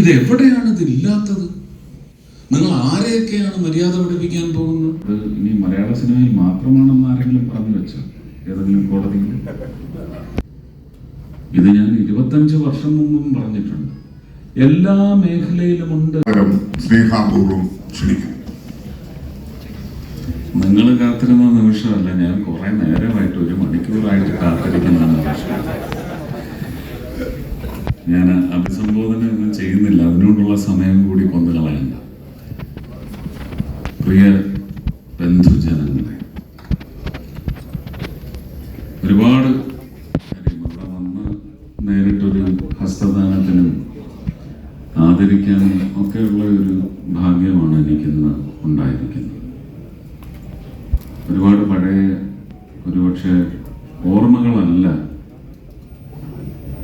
ഇത് എവിടെയാണ് ഇതില്ലാത്തത്? നിങ്ങൾ ആരെയൊക്കെയാണ് മര്യാദ പഠിപ്പിക്കാൻ പോകുന്നത്? അത് ഇനി മലയാള സിനിമയിൽ മാത്രമാണെന്ന് ആരെങ്കിലും പറഞ്ഞു വെച്ച ഏതെങ്കിലും കോടതിയിൽ? ഇത് ഞാൻ ഇരുപത്തഞ്ച് വർഷം മുമ്പും പറഞ്ഞിട്ടുണ്ട്. എല്ലാ മേഖലയിലും ഉണ്ട് സ്നേഹാപൂർവം ക്ഷണിക്കും. നിങ്ങൾ കാത്തിരുന്ന നിമിഷമല്ല ഞാൻ കുറെ നേരമായിട്ട് ഒരു മണിക്കൂറായിട്ട് കാത്തിരിക്കുന്ന നിമിഷം. ഞാൻ അഭിസംബോധന ഒന്നും ചെയ്യുന്നില്ല. അതിനോടുള്ള സമയം കൂടി കൊന്നു കളയണ്ട. പ്രിയ ബന്ധുജനങ്ങളെ ഒരുപാട് ഇവിടെ വന്ന് നേരിട്ടൊരു ഹസ്തദാനത്തിനും ആദരിക്കാനും ഒക്കെയുള്ള ഒരു ഭാഗ്യമാണ് എനിക്കിന്ന് ഉണ്ടായിരിക്കുന്നത്. ഒരുപാട് പഴയ ഒരുപക്ഷെ ഓർമ്മകളല്ല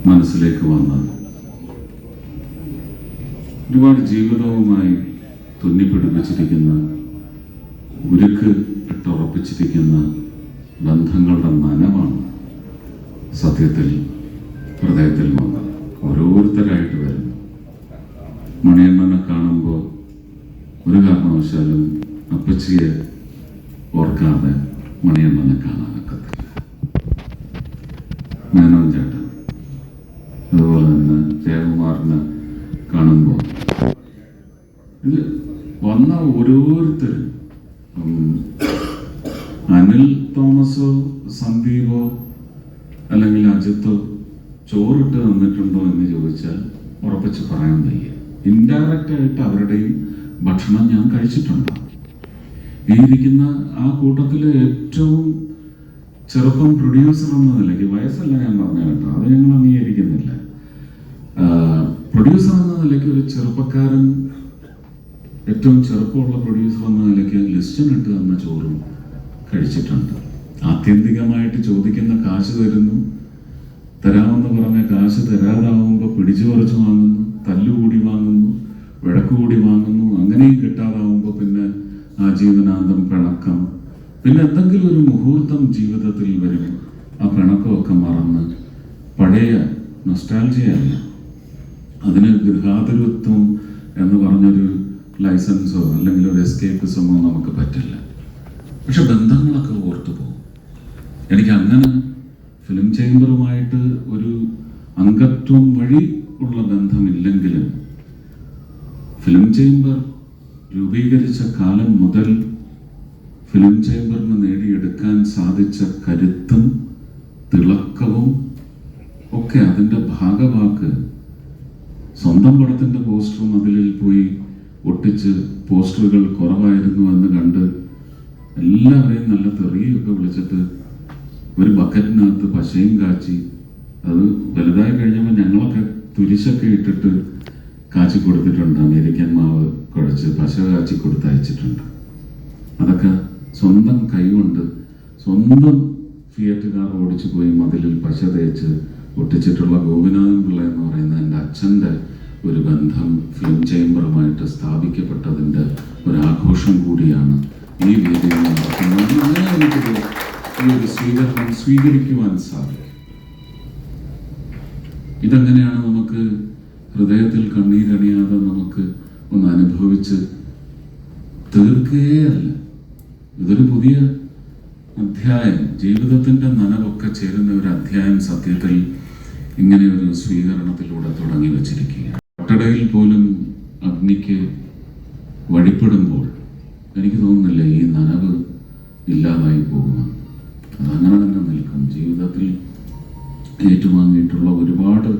മനസ്സിലേക്ക് വന്നത്. ഒരുപാട് ജീവിതവുമായി തുന്നിപ്പിടിപ്പിച്ചിരിക്കുന്ന ഉരുക്ക് ഇട്ടുറപ്പിച്ചിരിക്കുന്ന ബന്ധങ്ങളുടെ നനവാണ് സത്യത്തിൽ ഹൃദയത്തിൽ വന്നത്. ഓരോരുത്തരായിട്ട് വരുന്നു. മണിയമ്മനെ കാണുമ്പോൾ ഒരു കാരണവശാലും അപ്പച്ചിയെ ഓർക്കാതെ മണിയമ്മനെ കാണാനൊക്കത്തില്ല മേനോൻ ചേട്ടൻ അതുപോലെ തന്നെ ജയകുമാറിനെ കാണുമ്പോൾ ഇത് വന്ന ഓരോരുത്തരും അനിൽ തോമസോ സന്ദീപോ അല്ലെങ്കിൽ അജിത്തോ ചോറിട്ട് തന്നിട്ടുണ്ടോ എന്ന് ചോദിച്ചാൽ ഉറപ്പിച്ച് പറയാൻ വയ്യ. ഇൻഡയറക്റ്റ് ആയിട്ട് അവരുടെയും ഭക്ഷണം ഞാൻ കഴിച്ചിട്ടുണ്ട്. ഈ ഇരിക്കുന്ന ആ കൂട്ടത്തിൽ ഏറ്റവും ചെറുപ്പം പ്രൊഡ്യൂസർ എന്ന നിലയ്ക്ക് വയസ്സല്ല ഞാൻ പറഞ്ഞ കേട്ടോ. അത് ഞങ്ങൾ അംഗീകരിക്കുന്നില്ല. പ്രൊഡ്യൂസർ എന്ന നിലയ്ക്ക് ഒരു ചെറുപ്പക്കാരൻ ഏറ്റവും ചെറുപ്പമുള്ള പ്രൊഡ്യൂസർ എന്ന നിലയ്ക്ക് ലിസ്റ്റിനിട്ട് തന്ന ചോറും കഴിച്ചിട്ടുണ്ട്. ആത്യന്തികമായിട്ട് ചോദിക്കുന്ന കാശ് തരുന്നു. തരാമെന്ന് പറഞ്ഞ കാശ് തരാതാവുമ്പോൾ പിടിച്ചു പറിച്ചു വാങ്ങുന്നു തല്ലുകൂടി വാങ്ങുന്നു വിളക്കുകൂടി വാങ്ങുന്നു അങ്ങനെയും കിട്ടാതാവുമ്പോൾ പിന്നെ ആ ജീവനാന്തം പിണക്കം. പിന്നെ എന്തെങ്കിലും ഒരു മുഹൂർത്തം ജീവിതത്തിൽ വരും. ആ പിണക്കമൊക്കെ മറന്ന് പഴയ നൊസ്റ്റാൾജിയല്ല അതിന് ഗൃഹാതുരത്വം എന്ന് പറഞ്ഞൊരു ലൈസൻസോ അല്ലെങ്കിൽ ഒരു എസ്കേപ്പിസമോ നമുക്ക് പറ്റില്ല. പക്ഷെ ബന്ധങ്ങളൊക്കെ ഓർത്തു പോകും എനിക്ക് അങ്ങനെ ഫിലിം ചേംബറുമായിട്ട് ഒരു അംഗത്വം വഴി ഉള്ള ബന്ധമില്ലെങ്കിലും ഫിലിം ചേംബർ രൂപീകരിച്ച കാലം മുതൽ ഫിലിം ചേംബറിന് നേടിയെടുക്കാൻ സാധിച്ച കരുത്തും തിളക്കവും ഒക്കെ അതിന്റെ ഭാഗവാക്ക് സ്വന്തം പടത്തിന്റെ പോസ്റ്ററും അതിലിൽ പോയി ഒട്ടിച്ച് പോസ്റ്ററുകൾ കുറവായിരുന്നു എന്ന് കണ്ട് എല്ലാവരെയും നല്ല തെറിയൊക്കെ വിളിച്ചിട്ട് ഒരു ബക്കറ്റിനകത്ത് പശയും കാച്ചി. അത് വലുതായി കഴിഞ്ഞപ്പോൾ ഞങ്ങളൊക്കെ തുരിശൊക്കെ ഇട്ടിട്ട് കാച്ചി കൊടുത്തിട്ടുണ്ട്. അമേരിക്കൻ മാവ് കുഴച്ച് പശ കാച്ചി കൊടുത്തയച്ചിട്ടുണ്ട്. അതൊക്കെ സ്വന്തം കൈകൊണ്ട് സ്വന്തം ഫിയറ്റ് കാർ ഓടിച്ചു പോയി മതിലിൽ പശ തേച്ച് ഒട്ടിച്ചിട്ടുള്ള ഗോപിനാഥൻ പിള്ള എന്ന് പറയുന്ന എന്റെ അച്ഛന്റെ ഒരു ബന്ധം ഫിലിം ചേംബറുമായിട്ട് സ്ഥാപിക്കപ്പെട്ടതിന്റെ ആഘോഷം കൂടിയാണ് ഈ വേദിയിൽ എനിക്കിത് ഈ ഒരു സ്വീകരണം സ്വീകരിക്കുവാൻ സാധിക്കും. ഇതെങ്ങനെയാണ് നമുക്ക് ഹൃദയത്തിൽ കണ്ണീരണിയാതെ നമുക്ക് ഒന്ന് അനുഭവിച്ച് തീർക്കുകയല്ല? ഇതൊരു പുതിയ അധ്യായം. ജീവിതത്തിന്റെ നനവൊക്കെ ചേരുന്ന ഒരു അധ്യായം സത്യത്തിൽ ഇങ്ങനെ ഒരു സ്വീകരണത്തിലൂടെ തുടങ്ങി വച്ചിരിക്കുകയാണ്. ഒട്ടടയിൽ പോലും അഗ്നിക്ക് വഴിപ്പെടുമ്പോൾ എനിക്ക് തോന്നുന്നില്ല ഈ നനവ് ഇല്ലാതായി പോകുമെന്ന് അതങ്ങനെ തന്നെ നിൽക്കും. ജീവിതത്തിൽ ഏറ്റുവാങ്ങിയിട്ടുള്ള ഒരുപാട്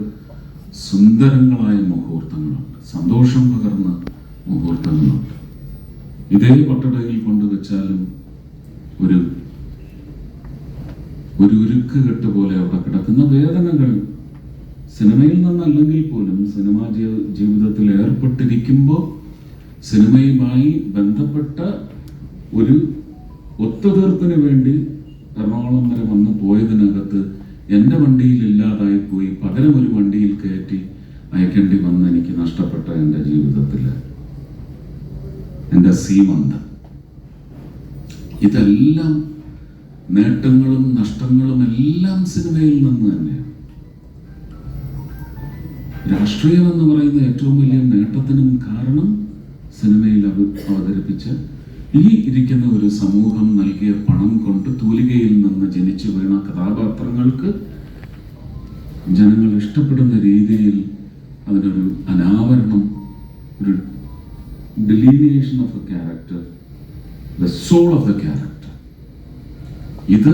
സുന്ദരങ്ങളായ മുഹൂർത്തങ്ങളുണ്ട്. സന്തോഷം പകർന്ന മുഹൂർത്തങ്ങളുണ്ട്. ഇതേ പട്ടടയിൽ കൊണ്ടുവച്ചാലും ഒരു ഒരു ഉരുക്ക് കെട്ട് പോലെ അവിടെ കിടക്കുന്ന വേദനകൾ സിനിമയിൽ നിന്നല്ലെങ്കിൽ പോലും സിനിമാ ജീവിതത്തിൽ ഏർപ്പെട്ടിരിക്കുമ്പോൾ സിനിമയുമായി ബന്ധപ്പെട്ട ഒരു ഒത്തുതീർപ്പിന് വേണ്ടി എറണാകുളം വരെ വന്ന് പോയതിനകത്ത് എന്റെ വണ്ടിയിൽ ഇല്ലാതായി പോയി പകരം ഒരു വണ്ടിയിൽ കയറ്റി അയക്കേണ്ടി വന്ന് എനിക്ക് നഷ്ടപ്പെട്ട എന്റെ ജീവിതത്തിൽ എന്റെ സീമന്ത. ഇതെല്ലാം നേട്ടങ്ങളും നഷ്ടങ്ങളും എല്ലാം സിനിമയിൽ നിന്ന് തന്നെയാണ്. രാഷ്ട്രീയം എന്ന് പറയുന്ന ഏറ്റവും വലിയ നേട്ടത്തിനും കാരണം സിനിമയിൽ അവ- അവതരിപ്പിച്ച ഈ ഇരിക്കുന്ന ഒരു സമൂഹം നൽകിയ പണം കൊണ്ട് തൂലികയിൽ നിന്ന് ജനിച്ചു വീണ കഥാപാത്രങ്ങൾക്ക് ജനങ്ങൾ ഇഷ്ടപ്പെടുന്ന രീതിയിൽ അതിനൊരു അനാവരണം ഒരു delineation of a character the soul of the character ഇത്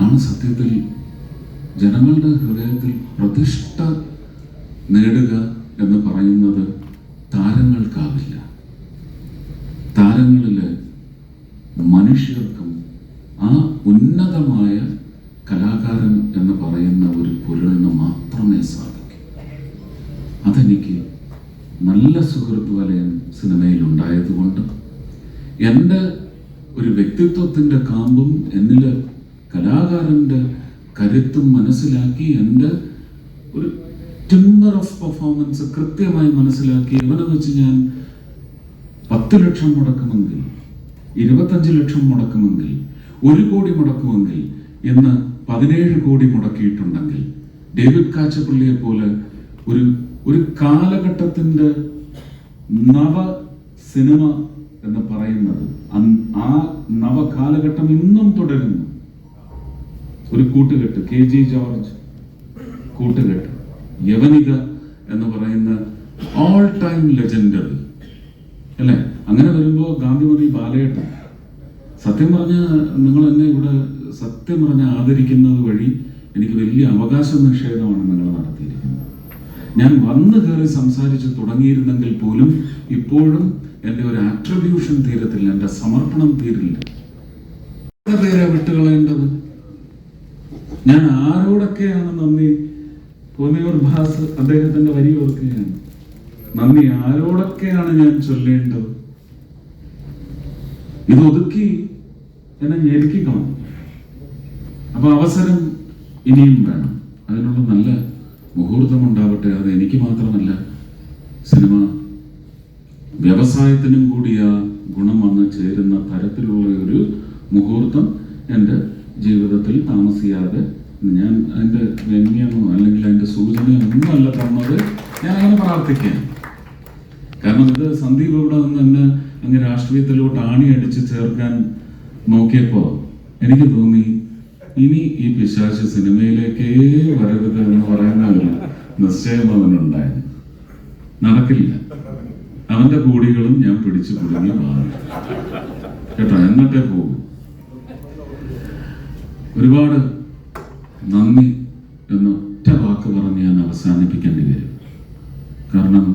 ആണ് സത്യത്തിൽ ജനങ്ങളുടെ ഹൃദയത്തിൽ പ്രതിഷ്ഠ നേടുക എന്ന് പറയുന്നത് താരങ്ങൾക്കാവില്ല. താരങ്ങളിൽ മനുഷ്യർക്കും ആ ഉന്നതമായ കലാകാരൻ എന്ന് പറയുന്ന ഒരു പൊരുളിന് മാത്രമേ സാധിക്കൂ. അതെനിക്ക് നല്ല സുഹൃത്ത് വലയം സിനിമയിൽ ഉണ്ടായതുകൊണ്ട് എന്റെ ഒരു വ്യക്തിത്വത്തിന്റെ കാമ്പും എന്നിൽ കലാകാരന്റെ കരുത്തും മനസ്സിലാക്കി എന്റെ ഒരു ടിമ്പർ ഓഫ് പെർഫോമൻസ് കൃത്യമായി മനസ്സിലാക്കി. ഇവനെ വെച്ച് ഞാൻ പത്ത് ലക്ഷം മുടക്കുമെങ്കിൽ ഇരുപത്തഞ്ച് ലക്ഷം മുടക്കുമെങ്കിൽ ഒരു കോടി മുടക്കുമെങ്കിൽ ഇന്ന് പതിനേഴ് കോടി മുടക്കിയിട്ടുണ്ടെങ്കിൽ ഡേവിഡ് കാച്ചപ്പള്ളിയെ പോലെ ഒരു ഒരു കാലഘട്ടത്തിന്റെ നവ സിനിമ എന്ന് പറയുന്നത് ആ നവ കാലഘട്ടം ഇന്നും തുടരുന്നു. ഒരു കൂട്ടുകെട്ട് കെ ജി ജോർജ് കൂട്ടുകെട്ട് യവനിക എന്ന് പറയുന്ന ഓൾ ടൈം ലെജൻഡറി അല്ലേ? അങ്ങനെ വരുമ്പോൾ ഗാന്ധിമതി ബാലയേട്ടൻ സത്യം പറഞ്ഞ നിങ്ങൾ എന്നെ ഇവിടെ സത്യം പറഞ്ഞ ആദരിക്കുന്നത് വഴി എനിക്ക് വലിയ അവകാശ നിഷേധമാണ് നിങ്ങൾ നടത്തിയിരിക്കുന്നത്. ഞാൻ വന്നു കയറി സംസാരിച്ച് തുടങ്ങിയിരുന്നെങ്കിൽ പോലും ഇപ്പോഴും എന്റെ ഒരു ആട്രിബ്യൂഷൻ തീരത്തില്ല എന്റെ സമർപ്പണം തീരില്ല. പേരെ വിട്ടുകളയേണ്ടത്? ഞാൻ ആരോടൊക്കെയാണ് നന്ദി? പൂർണിയൂർ ഭാസ് അദ്ദേഹത്തിന്റെ വരി ഓർക്കുകയാണ്. നന്ദി ആരോടൊക്കെയാണ് ഞാൻ ചൊല്ലേണ്ടത്? ഇത് ഒതുക്കി എന്നെ ഞെരുക്കിക്കണം. അപ്പൊ അവസരം ഇനിയും വേണം. അതിനുള്ള നല്ല മുഹൂർത്തം ഉണ്ടാവട്ടെ അത് എനിക്ക് മാത്രമല്ല സിനിമ വ്യവസായത്തിനും കൂടി ആ ഗുണം വന്ന് ചേരുന്ന തരത്തിലുള്ള ഒരു മുഹൂർത്തം എന്റെ ജീവിതത്തിൽ താമസിയാതെ ഞാൻ അതിന്റെ വ്യംഗ്യമോ അല്ലെങ്കിൽ അതിന്റെ സൂചനയോ ഒന്നുമല്ല തന്നത് ഞാൻ അങ്ങനെ പ്രാർത്ഥിക്കാം. കാരണം ഇത് സന്ദീപ് ഇവിടെ നിന്ന് എന്നെ അങ്ങ് രാഷ്ട്രീയത്തിലോട്ട് ആണി അടിച്ച് ചേർക്കാൻ നോക്കിയപ്പോൾ എനിക്ക് തോന്നി ഇനി ഈ പിശാച് സിനിമയിലേക്കേ വരരുത് എന്ന് പറയുന്ന ഒരു നിശ്ചയം അവനുണ്ടായിരുന്നു നടക്കില്ല. അവന്റെ കൂടികളും ഞാൻ പിടിച്ചു കുടുങ്ങി മാറി. കേട്ടോ എന്നിട്ടേ പോകും. ഒരുപാട് നന്ദി എന്ന് ഒറ്റ വാക്ക് പറഞ്ഞ് ഞാൻ അവസാനിപ്പിക്കേണ്ടി വരും. കാരണം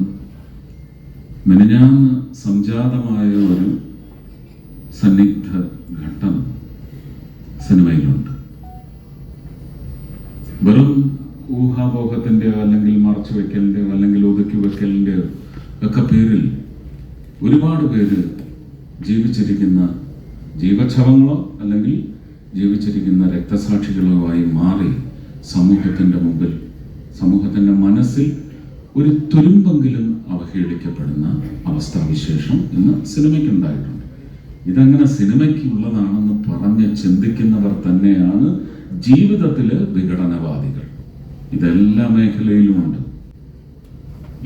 മെനഞ്ഞാന്ന് സംജാതമായ ഒരു സന്നിഗ്ധ ഘട്ടം സിനിമയിലുണ്ട്. വെറും ഊഹാപോഹത്തിന്റെയോ അല്ലെങ്കിൽ മറച്ചു വെക്കലിന്റെയോ അല്ലെങ്കിൽ ഒതുക്കി വെക്കലിന്റെയോ ഒക്കെ പേരിൽ ഒരുപാട് പേര് ജീവിച്ചിരിക്കുന്ന ജീവച്ഛവങ്ങളോ അല്ലെങ്കിൽ ജീവിച്ചിരിക്കുന്ന രക്തസാക്ഷികളുമായി മാറി സമൂഹത്തിന്റെ മുമ്പിൽ സമൂഹത്തിന്റെ മനസ്സിൽ ഒരു തുരുമ്പെങ്കിലും അവഹേളിക്കപ്പെടുന്ന അവസ്ഥാവിശേഷം ഇന്ന് സിനിമയ്ക്കുണ്ടായിട്ടുണ്ട് ഇതങ്ങനെ സിനിമയ്ക്കുള്ളതാണെന്ന് പറഞ്ഞ് ചിന്തിക്കുന്നവർ തന്നെയാണ് ജീവിതത്തിൽ വിഘടനവാദികൾ. ഇതെല്ലാ മേഖലയിലുമുണ്ട്.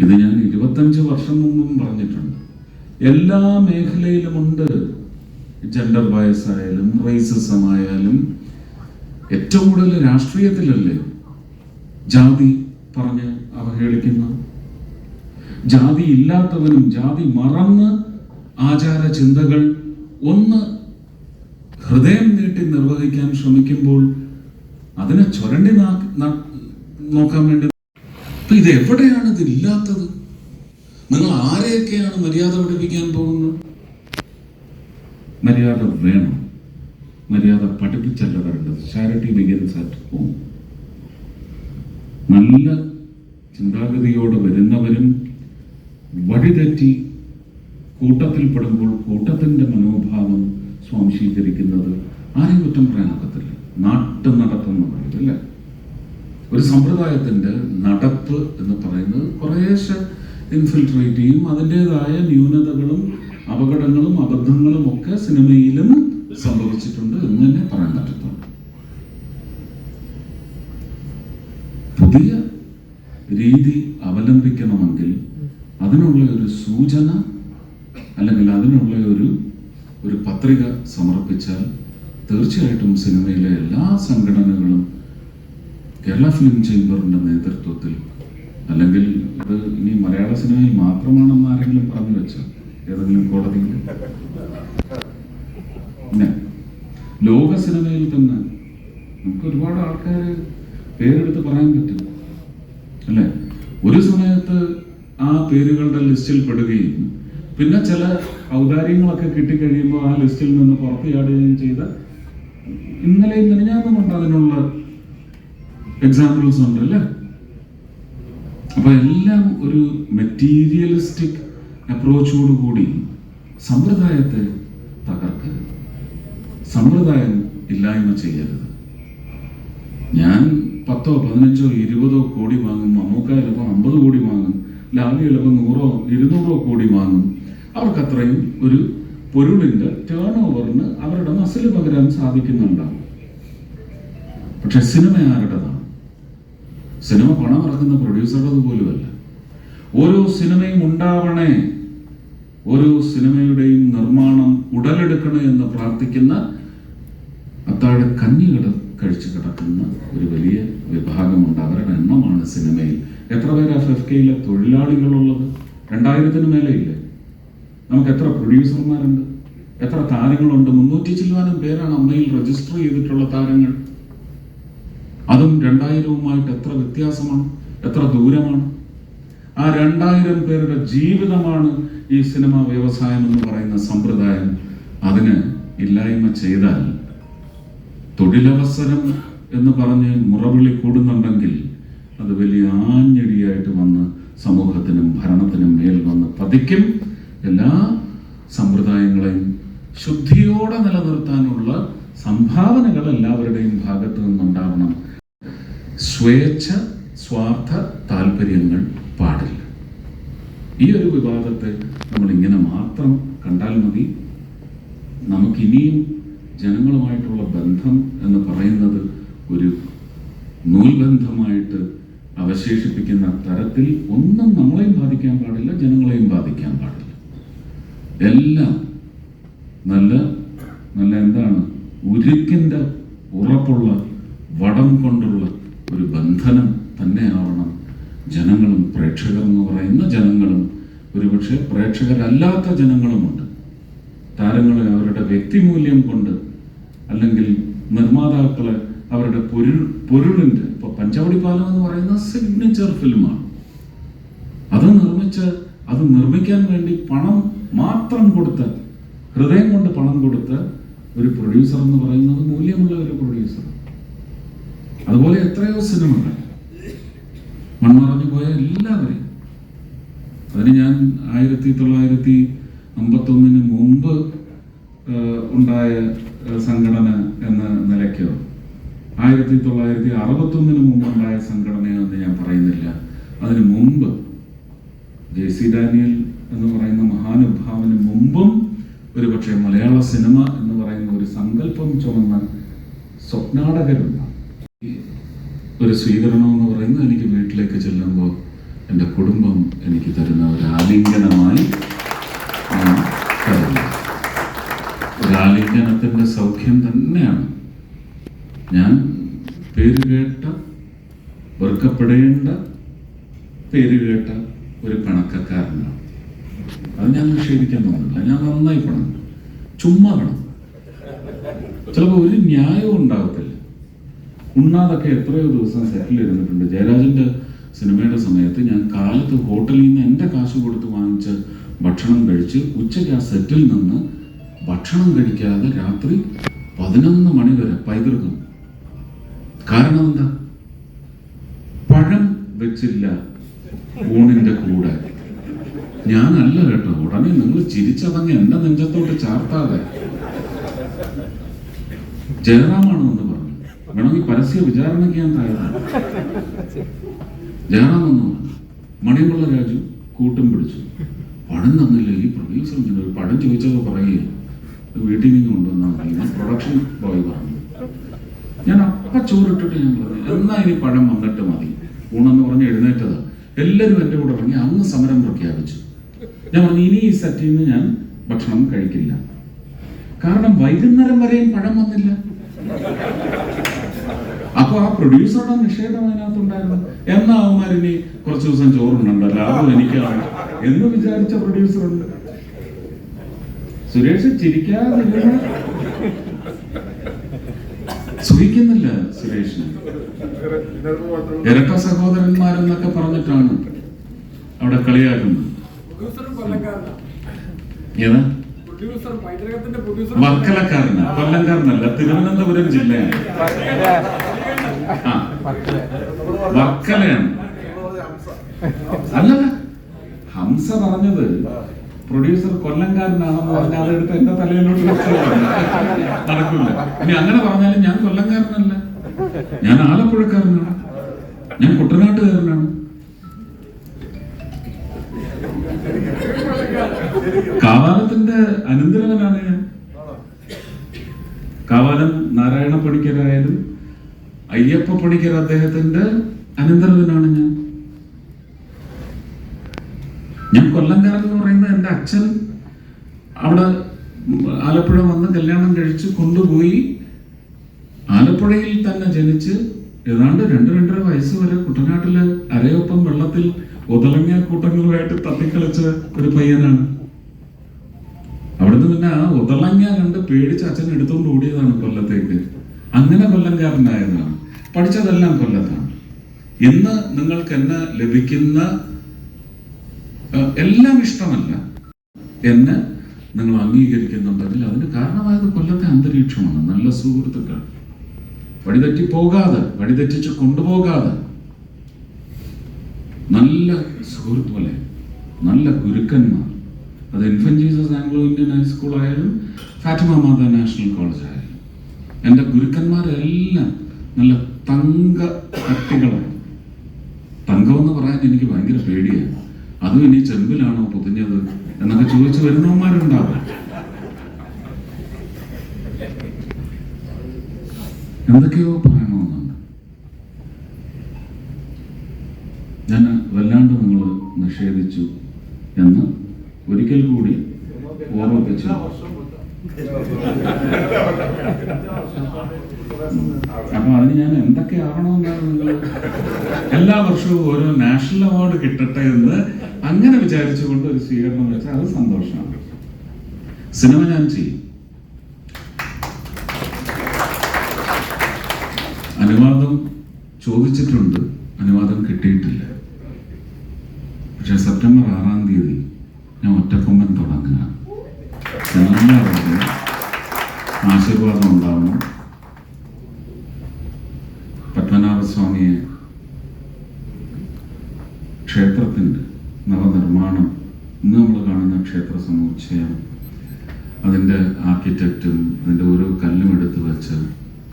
ഇത് ഞാൻ ഇരുപത്തഞ്ച് വർഷം മുമ്പും പറഞ്ഞിട്ടുണ്ട്. എല്ലാ മേഖലയിലുമുണ്ട് ജെൻഡർ ബയസ് ആയാലും റേസിസം ആയാലും ഏറ്റവും കൂടുതൽ രാഷ്ട്രീയത്തിലല്ലേ ജാതി പറഞ്ഞ് അവഹേളിക്കുന്ന? ജാതി ഇല്ലാത്തവനും ജാതി മറന്ന് ആചാര ചിന്തകൾ ഒന്ന് ഹൃദയം നീട്ടി നിർവഹിക്കാൻ ശ്രമിക്കുമ്പോൾ അതിനെ ചുരണ്ടി നോക്കാൻ വേണ്ടി അപ്പൊ ഇത് എവിടെയാണ് ഇതില്ലാത്തത്? നിങ്ങൾ ആരെയൊക്കെയാണ് മര്യാദ പഠിപ്പിക്കാൻ പോകുന്നത്? മര്യാദ വേണം. മര്യാദ പഠിപ്പിച്ചല്ല വരേണ്ടത് ചാരിറ്റി ബിഗിൻസ് അറ്റ് ഹോം നല്ല ചിന്താഗതിയോടെ വരുന്നവരും വഴിതെറ്റി കൂട്ടത്തിൽപ്പെടുമ്പോൾ കൂട്ടത്തിന്റെ മനോഭാവം സ്വാംശീകരിക്കുന്നത് ആരെയും കുറ്റം പറയാനൊക്കത്തില്ല. നാട്ടു നടത്തുന്ന ഒരു സമ്പ്രദായത്തിന്റെ നടപ്പ് എന്ന് പറയുന്നത് കുറേശ്ശെ ഇൻഫിൽട്രേറ്റ് ചെയ്യും. അതിന്റെതായ ന്യൂനതകളും അപകടങ്ങളും അബദ്ധങ്ങളും ഒക്കെ സിനിമയിലും സംഭവിച്ചിട്ടുണ്ട് എന്ന് തന്നെ പറയാൻ പറ്റത്തുള്ളൂ. പുതിയ രീതി അവലംബിക്കണമെങ്കിൽ അതിനുള്ള ഒരു സൂചന അല്ലെങ്കിൽ അതിനുള്ള ഒരു ഒരു പത്രിക സമർപ്പിച്ചാൽ തീർച്ചയായിട്ടും സിനിമയിലെ എല്ലാ സംഘടനകളും കേരള ഫിലിം ചേംബറിന്റെ നേതൃത്വത്തിൽ അല്ലെങ്കിൽ ഇത് ഇനി മലയാള സിനിമയിൽ മാത്രമാണെന്ന് ആരെങ്കിലും പറഞ്ഞു വെച്ചോ ഏതെങ്കിലും കോടതിയിൽ? ലോക സിനിമയിൽ തന്നെ നമുക്ക് ഒരുപാട് ആൾക്കാർ പേരെടുത്ത് പറയാൻ പറ്റും. അല്ലേ? ഒരു സമയത്ത് ആ പേരുകളുടെ ലിസ്റ്റിൽ പെടുകയും പിന്നെ ചില ഔദാര്യങ്ങളൊക്കെ കിട്ടിക്കഴിയുമ്പോൾ ആ ലിസ്റ്റിൽ നിന്ന് പുറത്തു ചാടുകയും ചെയ്ത ഇന്നലെയും മിനിഞ്ഞാന്നുമുണ്ട് അതിനുള്ള എക്സാമ്പിൾസ് ഉണ്ട് അല്ലേ? അപ്പൊ എല്ലാം ഒരു മെറ്റീരിയലിസ്റ്റിക് അപ്രോച്ചോട് കൂടി സമ്പ്രദായത്തെ തകർക്കരുത്. സമ്പ്രദായം ഇല്ലായ്മ ചെയ്യരുത്. ഞാൻ പത്തോ പതിനഞ്ചോ ഇരുപതോ കോടി വാങ്ങും മമ്മൂക്ക ചിലപ്പോൾ അമ്പത് കോടി വാങ്ങും ലാലി ചിലപ്പോൾ നൂറോ ഇരുന്നൂറോ കോടി വാങ്ങും. അവർക്ക് അത്രയും ഒരു പൊരുളിന്റെ ടേൺ ഓവറിന് അവരുടെ മസിൽ പകരാൻ സാധിക്കുന്നുണ്ടാവും. പക്ഷെ സിനിമ ആരുടേതാണ്? സിനിമ പണം ഇറക്കുന്ന പ്രൊഡ്യൂസറുടെ പോലുമല്ല. ഓരോ സിനിമയും ഉണ്ടാവണേ ഓരോ സിനിമയുടെയും നിർമ്മാണം ഉടലെടുക്കണേ എന്ന് പ്രാർത്ഥിക്കുന്ന അത്താഴ കഞ്ഞികൾ കഴിച്ചു കിടക്കുന്ന ഒരു വലിയ വിഭാഗമുണ്ട്. അവരുടെ എണ്ണമാണ് സിനിമയിൽ. എത്ര പേര് എഫ് എഫ് കെയിലെ തൊഴിലാളികളുള്ളത്? രണ്ടായിരത്തിന് മേലെ ഇല്ലേ നമുക്ക് എത്ര പ്രൊഡ്യൂസർമാരുണ്ട്? എത്ര താരങ്ങളുണ്ട്? മുന്നൂറ്റി ചില്ലുവാനും പേരാണ് അമ്മയിൽ രജിസ്റ്റർ ചെയ്തിട്ടുള്ള താരങ്ങൾ. അതും രണ്ടായിരവുമായിട്ട് എത്ര വ്യത്യാസമാണ്? എത്ര ദൂരമാണ്? ആ രണ്ടായിരം പേരുടെ ജീവിതമാണ് ഈ സിനിമ വ്യവസായം എന്ന് പറയുന്ന സമ്പ്രദായം. അതിന് ഇല്ലായ്മ ചെയ്താൽ തൊഴിലവസരം എന്ന് പറഞ്ഞ് മുറവിളി കൂടുന്നുണ്ടെങ്കിൽ അത് വലിയ ആഞ്ഞടിയായിട്ട് വന്ന് സമൂഹത്തിനും ഭരണത്തിനും മേൽ വന്ന് പതിക്കും. എല്ലാ സമ്പ്രദായങ്ങളെയും ശുദ്ധിയോടെ നിലനിർത്താനുള്ള സംഭാവനകൾ എല്ലാവരുടെയും ഭാഗത്തു നിന്നുണ്ടാവണം. സ്വേച്ഛ സ്വാർത്ഥ താല്പര്യങ്ങൾ പാടില്ല. ഈ ഒരു വിവാദത്തെ നമ്മൾ ഇങ്ങനെ മാത്രം കണ്ടാൽ മതി. നമുക്കിനിയും ജനങ്ങളുമായിട്ടുള്ള ബന്ധം എന്ന് പറയുന്നത് ഒരു നൂൽബന്ധമായിട്ട് അവശേഷിപ്പിക്കുന്ന തരത്തിൽ ഒന്നും നമ്മളെയും ബാധിക്കാൻ പാടില്ല ജനങ്ങളെയും ബാധിക്കാൻ പാടില്ല. എല്ലാം നല്ല നല്ല എന്താണ്? ഉരുക്കിന്റെ ഉറപ്പുള്ള വടം കൊണ്ടുള്ള ഒരു ബന്ധനം തന്നെയാവണം ജനങ്ങളും പ്രേക്ഷകർ എന്ന് പറയുന്ന ജനങ്ങളും ഒരുപക്ഷെ പ്രേക്ഷകരല്ലാത്ത ജനങ്ങളുമുണ്ട്. താരങ്ങളെ അവരുടെ വ്യക്തിമൂല്യം കൊണ്ട് അല്ലെങ്കിൽ നിർമ്മാതാക്കളെ അവരുടെ പൊരുൾ പൊരുളിന്റെ ഇപ്പൊ പഞ്ചവടി പാലം എന്ന് പറയുന്ന സിഗ്നേച്ചർ ഫിലിമാണ് അത് നിർമ്മിച്ച് അത് നിർമ്മിക്കാൻ വേണ്ടി പണം മാത്രം കൊടുത്ത് ഹൃദയം കൊണ്ട് പണം കൊടുത്ത് ഒരു പ്രൊഡ്യൂസർ എന്ന് പറയുന്നത് മൂല്യമുള്ള ഒരു പ്രൊഡ്യൂസർ അതുപോലെ എത്രയോ സിനിമകൾ. മൺമറഞ്ഞു പോയ എല്ലാവരെയും. അതിന് ഞാൻ ആയിരത്തി തൊള്ളായിരത്തി അമ്പത്തൊന്നിന് മുമ്പ് ഉണ്ടായ സംഘടന എന്ന നിലയ്ക്കോ. ആയിരത്തി തൊള്ളായിരത്തി അറുപത്തൊന്നിന് മുമ്പുണ്ടായ സംഘടനയോ എന്ന് ഞാൻ പറയുന്നില്ല. അതിന് മുമ്പ് ജെ സി ഡാനിയൽ എന്ന് പറയുന്ന മഹാനുഭാവന് മുമ്പും ഒരുപക്ഷെ മലയാള സിനിമ എന്ന് പറയുന്ന ഒരു സങ്കല്പം ചുമന്ന സ്വപ്നാടകരുണ്ട് ഒരു സ്വീകരണം എന്ന് പറയുന്നത് എനിക്ക് വീട്ടിലേക്ക് ചെല്ലുമ്പോൾ എന്റെ കുടുംബം എനിക്ക് തരുന്ന ഒരു ആലിംഗനമായി ആലിംഗനത്തിന്റെ സൗഖ്യം തന്നെയാണ്. ഞാൻ പേര് കേട്ട വെറുക്കപ്പെടേണ്ട പേര് കേട്ട ഒരു പണക്കക്കാരനാണ് അത് ഞാൻ നിഷേധിക്കാൻ തോന്നുന്നില്ല ഞാൻ നന്നായി പണം ചുമ്മാ പണം ചിലപ്പോൾ ഒരു ന്യായവും ഉണ്ടാകത്തില്ല ഉണ്ണാതൊക്കെ എത്രയോ ദിവസം സെറ്റിൽ ഇരുന്നിട്ടുണ്ട് ജയരാജന്റെ സിനിമയുടെ സമയത്ത് ഞാൻ കാലത്ത് ഹോട്ടലിൽ നിന്ന് എന്റെ കാശ് കൊടുത്ത് വാങ്ങിച്ച ഭക്ഷണം കഴിച്ച് ഉച്ചയ്ക്ക് ആ സെറ്റിൽ നിന്ന് ഭക്ഷണം കഴിക്കാതെ രാത്രി പതിനൊന്ന് മണി വരെ പൈതൃകം. കാരണം എന്താ? പഴം വെച്ചില്ല ഊണിന്റെ കൂടെ. ഞാനല്ല കേട്ടോ. ഉടനെ നിങ്ങൾ ചിരിച്ചതങ്ങ് എന്റെ നെഞ്ചത്തോട്ട് ചാർത്താതെ. ജയറാമാണ് വേണമെങ്കിൽ പരസ്യ വിചാരണയ്ക്ക് ഞാൻ തയ്യാറാണ്. ജയറാം മണിമുള്ള രാജു കൂട്ടം പിടിച്ചു. പണം തന്നില്ല? ഈ പ്രൊഡ്യൂസർ ഇങ്ങനെ ഒരു പടം ചോദിച്ചപ്പോൾ പറയുക "ഇത് വീട്ടിൽ നിന്ന് കൊണ്ടുവന്നാൽ പ്രൊഡക്ഷൻ ബോയ് പറഞ്ഞു. ഞാൻ അപ്പ ചോറിട്ടിട്ട് ഞാൻ പറഞ്ഞു എന്നാ ഇനി പഴം വന്നിട്ട് മതി. ഊണെന്ന് പറഞ്ഞ് എഴുന്നേറ്റതാ. എല്ലാവരും എന്റെ കൂടെ ഇറങ്ങി അന്ന് സമരം പ്രഖ്യാപിച്ചു. ഞാൻ പറഞ്ഞു ഇനി ഈ സെറ്റിൽ നിന്ന് ഞാൻ ഭക്ഷണം കഴിക്കില്ല. കാരണം വൈകുന്നേരം വരെയും പഴം വന്നില്ല. അപ്പൊ ആ പ്രൊഡ്യൂസറുടെ നിഷേധം അതിനകത്തുണ്ടായിരുന്നു. എന്നാ അവന്മാർ ഇനി കുറച്ച് ദിവസം ചോറുണ്ടല്ലോ ലാഭം എനിക്കാണ്. എന്ന് വിചാരിച്ച പ്രൊഡ്യൂസറുണ്ട് സുരേഷ് ചിരിക്കാതെ സുഖിക്കുന്നില്ല സുരേഷിന്. ഇരട്ട സഹോദരന്മാരെന്നൊക്കെ പറഞ്ഞിട്ടാണ് അവിടെ കളിയാക്കുന്നത്. ഏതാ? വർക്കലക്കാരന്. കൊല്ലംകാരനല്ല തിരുവനന്തപുരം ജില്ലയാണ്. വർക്കലയാണ് അല്ല ഹംസ പറഞ്ഞത് പ്രൊഡ്യൂസർ കൊല്ലംകാരനാണെന്ന് പറഞ്ഞാൽ അതെടുത്ത് എന്റെ തലയിലോട്ട്. നടക്കില്ല ഇനി അങ്ങനെ പറഞ്ഞാലും ഞാൻ കൊല്ലംകാരനല്ല. ഞാൻ ആലപ്പുഴക്കാരനാണ്. ഞാൻ കുട്ടനാട്ടുകാരനാണ്. കാവാലത്തിന്റെ അനന്തരവനാണ് ഞാൻ. കാവാലം നാരായണ പണിക്കരായാലും അയ്യപ്പ പണിക്കർ അദ്ദേഹത്തിന്റെ അനന്തരവനാണ് ഞാൻ. ഞാൻ കൊല്ലംകാരൻ എന്ന് പറയുന്നത് എന്റെ അച്ഛൻ അവിടെ ആലപ്പുഴ വന്ന് കല്യാണം കഴിച്ച് കൊണ്ടുപോയി ആലപ്പുഴയിൽ തന്നെ ജനിച്ച് ഏതാണ്ട് രണ്ട് രണ്ടര വയസ്സ് വരെ കുട്ടനാട്ടിൽ അരയൊപ്പം വെള്ളത്തിൽ ഒതളങ്ങിയ കൂട്ടങ്ങളുമായിട്ട് തത്തിക്കളിച്ച ഒരു പയ്യനാണ്. അവിടുന്ന് പിന്നെ ആ ഉതളങ്ങ കണ്ട് പേടിച്ച് അച്ഛൻ എടുത്തുകൊണ്ട് ഓടിയതാണ് കൊല്ലത്തേക്ക്. അങ്ങനെ കൊല്ലംകാരനായതാണ്. പഠിച്ചതെല്ലാം കൊല്ലത്താണ്. ഇന്ന് നിങ്ങൾക്ക് എന്നെ ലഭിക്കുന്ന എല്ലാം ഇഷ്ടമല്ല. എന്നെ നിങ്ങൾ അംഗീകരിക്കുന്നുണ്ടെങ്കിൽ അതിന് കാരണമായത് കൊല്ലത്തെ അന്തരീക്ഷമാണ്. നല്ല സുഹൃത്തുക്കൾ. വഴിതെറ്റി പോകാതെ വഴിതെറ്റിച്ച് കൊണ്ടുപോകാതെ. നല്ല സുഹൃത്ത് പോലെ നല്ല ഗുരുക്കന്മാർ. അത് ഇൻഫന്റ് ആംഗ്ലോ ഇന്ത്യൻ ഹൈസ്കൂൾ ആയാലും ഫാറ്റിമ മാത നാഷണൽ കോളേജ് ആയാലും. എന്റെ ഗുരുക്കന്മാരെല്ലാം നല്ല തങ്ക കട്ടികളാണ് തങ്കം എന്ന് പറയാൻ എനിക്ക് ഭയങ്കര പേടിയാണ് അതും ഇനി ചെമ്പിലാണോ പൊതിഞ്ഞത് എന്നൊക്കെ ചോദിച്ചു വരുന്നവന്മാരുണ്ടാവും. എന്തൊക്കെയോ പറയണമെന്നുണ്ട്. ഞാൻ വല്ലാണ്ട് നിങ്ങൾ നിഷേധിച്ചു എന്ന് ഒരിക്കൽ കൂടി ഓർമ്മിപ്പിച്ചു. അപ്പൊ അതിന് ഞാൻ എന്തൊക്കെ ആവണമെന്നാണ് നിങ്ങൾ എല്ലാ വർഷവും ഓരോ നാഷണൽ അവാർഡ് കിട്ടട്ടെ എന്ന് അങ്ങനെ വിചാരിച്ചുകൊണ്ട് ഒരു സ്വീകരണം വെച്ചാൽ അത് സന്തോഷമാണ്. സിനിമ ഞാൻ ചെയ്യും. അനുവാദം ചോദിച്ചിട്ടുണ്ട്. അനുവാദം കിട്ടിയിട്ടില്ല. പക്ഷെ സെപ്റ്റംബർ ആറാം തീയതി ഞാൻ ഒറ്റക്കൊമ്പൻ തുടങ്ങുക എല്ലാവരുടെയും അതിന്റെ ആർക്കിടെക്റ്റും അതിന്റെ ഓരോ കല്ലും എടുത്ത് വെച്ച്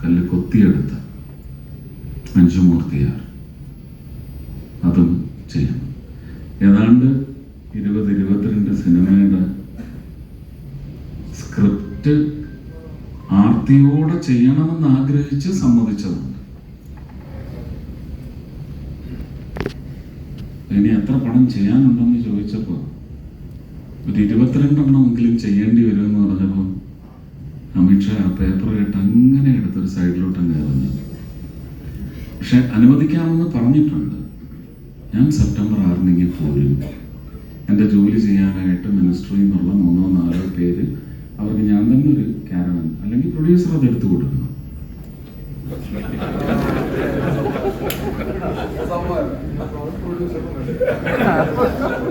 കല്ല് കൊത്തിയെടുത്ത മഞ്ജുമൂർത്തിയാർ അതും ചെയ്യണം. ഏതാണ്ട് ഇരുപത് ഇരുപത്തിരണ്ട് സിനിമയുടെ സ്ക്രിപ്റ്റ് ആർത്തിയോടെ ചെയ്യണമെന്ന് ആഗ്രഹിച്ച് സമ്മതിച്ചതുണ്ട്. ഇനി എത്ര പണം ചെയ്യാനുണ്ടെന്ന് ചോദിച്ചപ്പോൾ ഒരു ഇരുപത്തിരണ്ടെണ്ണമെങ്കിലും ചെയ്യേണ്ടി വരുമെന്ന് പറഞ്ഞപ്പോൾ അമിത്ഷാ ആ പേപ്പർ കേട്ട് അങ്ങനെ എടുത്തൊരു സൈഡിലോട്ട് അങ്ങ് ഇറങ്ങി. പക്ഷെ അനുവദിക്കാമെന്ന് പറഞ്ഞിട്ടുണ്ട്. ഞാൻ സെപ്റ്റംബർ ആറിനെങ്കിൽ പോലും പോരും. എന്റെ ജോലി ചെയ്യാനായിട്ട് മിനിസ്ട്രിയിൽ നിന്നുള്ള മൂന്നോ നാലോ പേര് അവർക്ക് ഞാൻ തന്നെ ഒരു ക്യാരവൻ അല്ലെങ്കിൽ പ്രൊഡ്യൂസർ അത് എടുത്തു കൊടുക്കണം.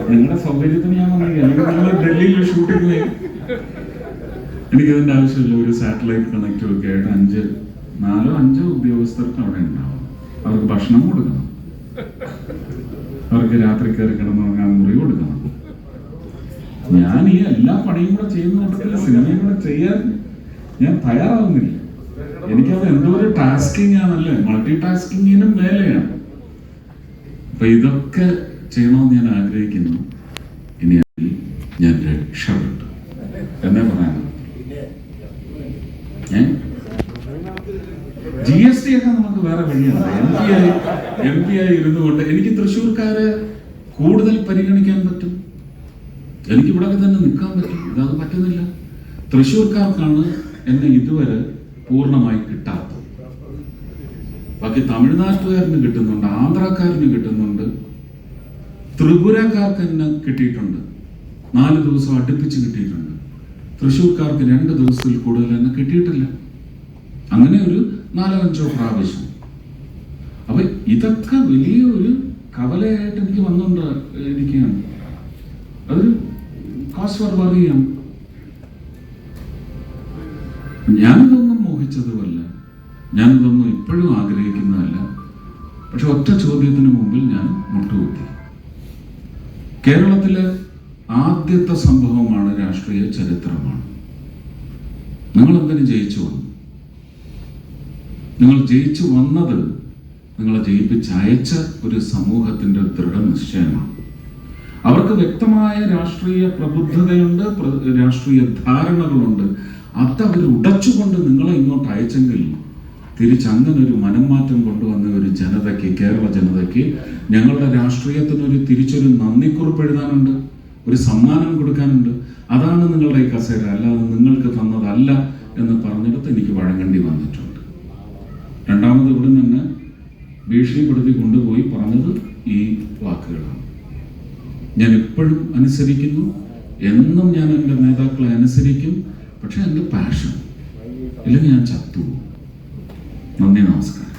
നിങ്ങളുടെ സൗകര്യത്തിന് ഡൽഹിയിൽ ഷൂട്ടിംഗ് പോയി എനിക്കതിന്റെ ആവശ്യമില്ല. ഒരു സാറ്റലൈറ്റ് കണക്റ്റും ഒക്കെ ആയിട്ട് അഞ്ച് നാലോ അഞ്ചോ ഉദ്യോഗസ്ഥർക്ക് അവിടെ ഉണ്ടാവും. അവർക്ക് ഭക്ഷണം കൊടുക്കണം. അവർക്ക് രാത്രി കയറി കിടന്നുറങ്ങാൻ മുറി കൊടുക്കണം. ഞാൻ ഈ എല്ലാ പണിയും കൂടെ ചെയ്യുന്ന കൂട്ടത്തിൽ സിനിമയും കൂടെ ചെയ്യാൻ ഞാൻ തയ്യാറാവുന്നില്ല. എനിക്കത് എന്തോ ഒരു ടാസ്കിങ് ആണല്ലേ? മൾട്ടി ടാസ്കിങ്ങിനും മേലെയാണ്. അപ്പൊ ഇതൊക്കെ ചെയ്യണമെന്ന് ഞാൻ ആഗ്രഹിക്കുന്നു. ഞാൻ രക്ഷപ്പെട്ടു. എന്നേ പറയാൻ ജി എസ് ടി ഒക്കെ നമുക്ക് വേറെ വഴിയാണ് എം പി ആയി എം പി ആയി ഇരുന്നു കൊണ്ട് എനിക്ക് തൃശ്ശൂർക്കാരെ കൂടുതൽ പരിഗണിക്കാൻ പറ്റും? എനിക്ക് ഇവിടെ തന്നെ നിൽക്കാൻ പറ്റും. ഇതത് പറ്റുന്നില്ല. തൃശ്ശൂർക്കാർക്കാണ് എന്നെ ഇതുവരെ പൂർണമായി കിട്ടാത്തത്. ബാക്കി തമിഴ്നാട്ടുകാരന് കിട്ടുന്നുണ്ട് ആന്ധ്രാക്കാരന് കിട്ടുന്നുണ്ട് ത്രിപുരക്കാർക്ക് എന്നെ കിട്ടിയിട്ടുണ്ട്. നാല് ദിവസം അടുപ്പിച്ച് കിട്ടിയിട്ടുണ്ട്. തൃശ്ശൂർക്കാർക്ക് രണ്ട് ദിവസത്തിൽ കൂടുതൽ തന്നെ കിട്ടിയിട്ടില്ല. അങ്ങനെ ഒരു നാലോ അഞ്ചോ പ്രാവശ്യം. അപ്പൊ ഇതൊക്കെ വലിയ ഒരു കവലയായിട്ട് എനിക്ക് വന്നുകൊണ്ട് ഇരിക്കുകയാണ്. അതൊരു കാസ് വറിയാണ് ഞാനിതൊന്നും മോഹിച്ചതുമല്ല. ഞാനിതൊന്നും ഇപ്പോഴും ആഗ്രഹിക്കുന്നതല്ല. പക്ഷെ ഒറ്റ ചോദ്യത്തിന് മുമ്പിൽ ഞാൻ മുട്ടുകുത്തി. കേരളത്തിലെ ആദ്യത്തെ സംഭവമാണ് രാഷ്ട്രീയ ചരിത്രമാണ്. നിങ്ങൾ എന്തിനു ജയിച്ചു വന്നു? നിങ്ങൾ ജയിച്ചു വന്നത് നിങ്ങളെ ജയിപ്പിച്ചയച്ച ഒരു സമൂഹത്തിന്റെ ദൃഢനിശ്ചയമാണ് അവർക്ക് വ്യക്തമായ രാഷ്ട്രീയ പ്രബുദ്ധതയുണ്ട് പ്ര- രാഷ്ട്രീയ ധാരണകളുണ്ട്. അത് അവർ ഉടച്ചുകൊണ്ട് നിങ്ങളെ ഇങ്ങോട്ട് അയച്ചെങ്കിൽ തിരിച്ചങ്ങനെ ഒരു മനംമാറ്റം കൊണ്ടുവന്ന ഒരു ജനതയ്ക്ക് കേരള ജനതയ്ക്ക് ഞങ്ങളുടെ രാഷ്ട്രീയത്തിനൊരു തിരിച്ചൊരു നന്ദിക്കുറിപ്പ് എഴുതാനുണ്ട്. ഒരു സമ്മാനം കൊടുക്കാനുണ്ട്. അതാണ് നിങ്ങളുടെ ഈ കസേര. അല്ലാതെ നിങ്ങൾക്ക് തന്നതല്ല എന്ന് പറഞ്ഞിടത്ത് എനിക്ക് വഴങ്ങേണ്ടി വന്നിട്ടുണ്ട്. രണ്ടാമത് ഇവിടെ നിന്ന് ഭീഷണിപ്പെടുത്തി കൊണ്ടുപോയി പറഞ്ഞത് ഈ വാക്കുകളാണ്. ഞാൻ എപ്പോഴും അനുസരിക്കുന്നു. എന്നും ഞാൻ എന്റെ നേതാക്കളെ അനുസരിക്കും. പക്ഷെ എന്റെ പാഷൻ ഇല്ലെങ്കിൽ ഞാൻ ചത്തു നന്ദി നമസ്കാരം.